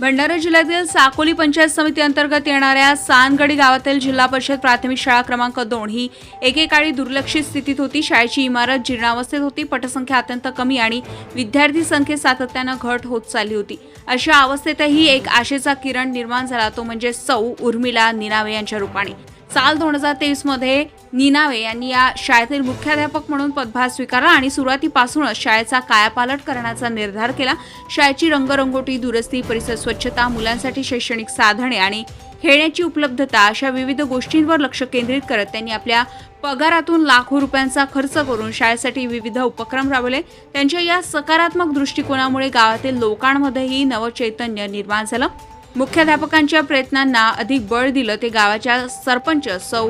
भंडारा जिल्ह्यातील साकोली पंचायत समिती अंतर्गत येणाऱ्या सानगडी गावातील जिल्हा परिषद प्राथमिक शाळा क्रमांक दोन ही एकेकाळी दुर्लक्षित स्थितीत होती. शाळेची इमारत जीर्णावस्थेत होती. पटसंख्या अत्यंत कमी आणि विद्यार्थी संख्येत सातत्यानं घट होत चालली होती. अशा अवस्थेतही एक आशेचा किरण निर्माण झाला. तो म्हणजे सौ उर्मिला निनावे यांच्या रूपाने. साल दोन हजार तेवीसमध्ये निनावे यांनी या शाळेतील मुख्याध्यापक म्हणून पदभार स्वीकारला आणि सुरुवातीपासूनच शाळेचा कायापालट करण्याचा निर्धार केला. शाळेची रंगरंगोटी दुरुस्ती परिसर स्वच्छता मुलांसाठी शैक्षणिक साधने आणि खेळण्याची उपलब्धता अशा विविध गोष्टींवर लक्ष केंद्रित करत त्यांनी आपल्या पगारातून लाखो रुपयांचा खर्च करून शाळेसाठी विविध उपक्रम राबवले. त्यांच्या या सकारात्मक दृष्टिकोनामुळे गावातील लोकांमध्येही नवचैतन्य निर्माण झालं. मुख्याध्यापकांच्या प्रयत्नांना अधिक बळ दिलं ते गावाच्या सरपंच सौ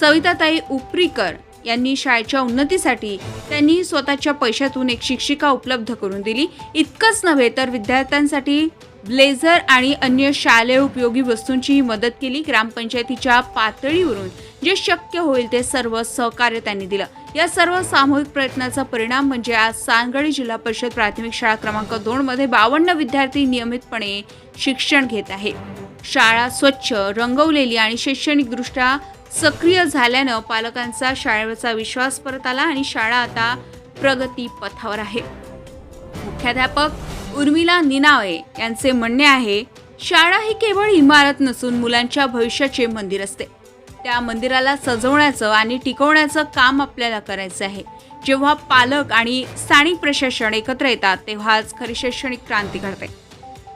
सविताताई उपरीकर यांनी शाळेच्या उन्नतीसाठी त्यांनी स्वतःच्या पैशातून एक शिक्षिका उपलब्ध करून दिली. इतकंच नव्हे तर विद्यार्थ्यांसाठी ब्लेझर आणि अन्य शालेय उपयोगी वस्तूंचीही मदत केली. ग्रामपंचायतीच्या पातळीवरून जे शक्य होईल ते सर्व सहकार्य त्यांनी दिलं. या सर्व सामूहिक प्रयत्नाचा परिणाम म्हणजे आज सानगडी जिल्हा परिषद प्राथमिक शाळा क्रमांक दोन मध्ये बावन्न विद्यार्थी नियमितपणे शिक्षण घेत आहे. शाळा स्वच्छ रंगवलेली आणि शैक्षणिकदृष्ट्या सक्रिय झाल्यानं पालकांचा शाळेवरचा विश्वास परत आला आणि शाळा आता प्रगती पथावर आहे. मुख्याध्यापक उर्मिला निनावे यांचे म्हणणे आहे शाळा ही केवळ इमारत नसून मुलांच्या भविष्याचे मंदिर असते. त्या मंदिराला सजवण्याचं आणि टिकवण्याचं काम आपल्याला करायचं आहे. जेव्हा पालक आणि स्थानिक प्रशासन एकत्र येतात तेव्हाच खरी शैक्षणिक क्रांती घडते.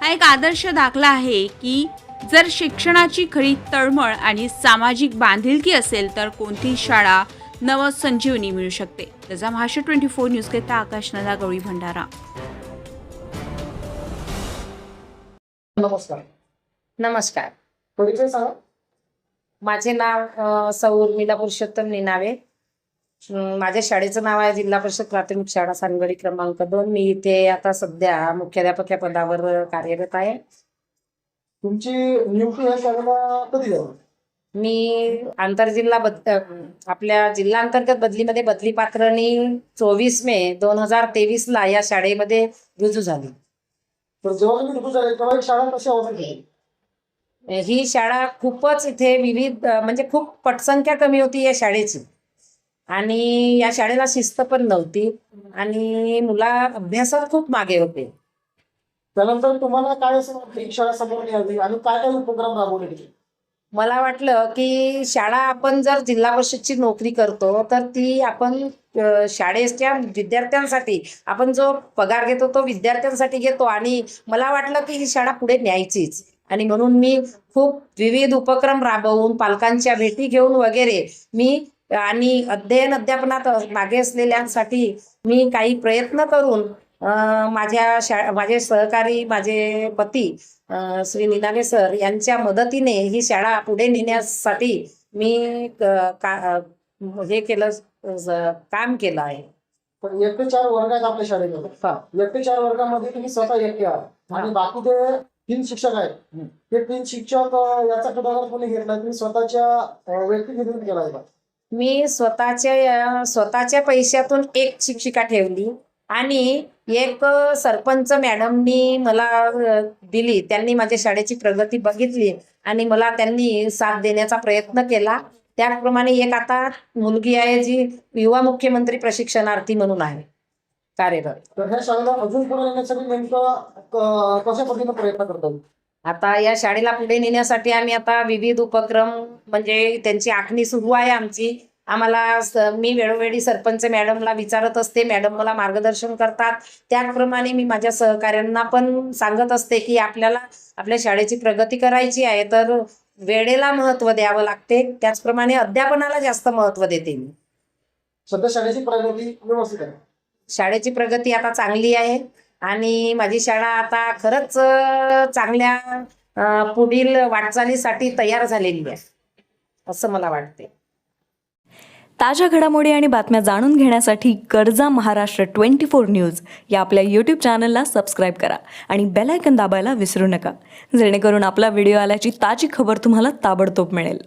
हा एक आदर्श दाखला आहे की जर शिक्षणाची खरी तळमळ आणि सामाजिक बांधिलकी असेल तर कोणतीही शाळा नवसंजीवनी मिळू शकते. त्याचा महाराष्ट्र ट्वेंटी फोर न्यूज करता आकाश नदा गवळी भंडारा. नमस्कार. नमस्कार. परिचय सांगा. माझे नाव अ, सौ उर्मिला पुरुषोत्तम निनावे. माझ्या शाळेचं नाव आहे जिल्हा परिषद प्राथमिक शाळा सानगडी क्रमांक दोन. मी इथे आता सध्या मुख्याध्यापक या पदावर कार्यरत आहे. तुमची नियुक्ती या शाळेला कधी झाली? मी आंतरजिल्हा बद आपल्या जिल्हा अंतर्गत बदलीमध्ये बदली पात्रणी चोवीस मे दोन हजार तेवीस ला या शाळेमध्ये रुजू झाली. तर जेव्हा तुम्ही रुजू झाले तेव्हा शाळा कशी ही शाळा खूपच इथे विविध म्हणजे खूप पटसंख्या कमी होती या शाळेची. आणि या शाळेला शिस्त पण नव्हती आणि मुला अभ्यासात खूप मागे होते. त्यानंतर तुम्हाला काय असं शाळा समोर आणि काय काय उपक्रम राबवले मला वाटलं की शाळा आपण जर जिल्हा परिषदची नोकरी करतो तर ती आपण शाळेच्या विद्यार्थ्यांसाठी आपण जो पगार घेतो तो विद्यार्थ्यांसाठी घेतो. आणि मला वाटलं की ही शाळा पुढे न्यायचीच. आणि म्हणून मी खूप विविध उपक्रम राबवून पालकांच्या भेटी घेऊन वगैरे मी आणि अध्ययन अध्यापनात मागे असलेल्यांसाठी मी काही प्रयत्न करून माझ्या शा माझे सहकारी माझे पती श्री निनागे सर यांच्या मदतीने ही शाळा पुढे नेण्यासाठी मी क- हे केलं काम केलं आहे पण एक ते चार वर्ग आहेत आपल्या शाळेमध्ये. एक ते चार वर्गामध्ये तुम्ही स्वतः एकटे आहात आणि. बाकी ते तीन शिक्षक आहेत. ते तीन शिक्षक याचा पुढाकार कोणी घेतला तुम्ही स्वतःच्या व्यक्तिगत केला आहे मी स्वतःच्या स्वतःच्या पैशातून एक शिक्षिका ठेवली आणि एक सरपंच मॅडमनी मला दिली. त्यांनी माझ्या शाळेची प्रगती बघितली आणि मला त्यांनी साथ देण्याचा प्रयत्न केला. त्याप्रमाणे एक आता मुलगी आहे जी युवा मुख्यमंत्री प्रशिक्षणार्थी म्हणून आहे. कार्यरत तर ह्या शाळेला अजून पुढे नेण्यासाठी नेमकं क- कशा पद्धतीने प्रयत्न करतात? आता या शाळेला पुढे नेण्यासाठी आम्ही आता विविध उपक्रम म्हणजे त्यांची आखणी सुरू आहे आमची. आम्हाला स- मी वेळोवेळी सरपंच मॅडमला विचारत असते मॅडम मला मार्गदर्शन करतात. त्याचप्रमाणे मी माझ्या सहकाऱ्यांना पण सांगत असते की आपल्याला आपल्या शाळेची प्रगती करायची आहे तर वेळेला महत्त्व द्यावं लागते. त्याचप्रमाणे अध्यापनाला जास्त महत्त्व देते मी. सध्या शाळेची प्रगती व्यवस्थित आहे. शाळेची प्रगती आता चांगली आहे आणि माझी शाळा आता खरंच चांगल्या पुढील वाटचालीसाठी तयार झालेली आहे असं मला वाटते ताज्या घडामोडी आणि बातम्या जाणून घेण्यासाठी कर्जा महाराष्ट्र ट्वेंटी फोर न्यूज या आपल्या यूट्यूब चॅनलला सबस्क्राईब करा आणि बेल आयकन दाबायला विसरू नका. जेणेकरून आपला व्हिडिओ आल्याची ताजी खबर तुम्हाला ताबडतोब मिळेल.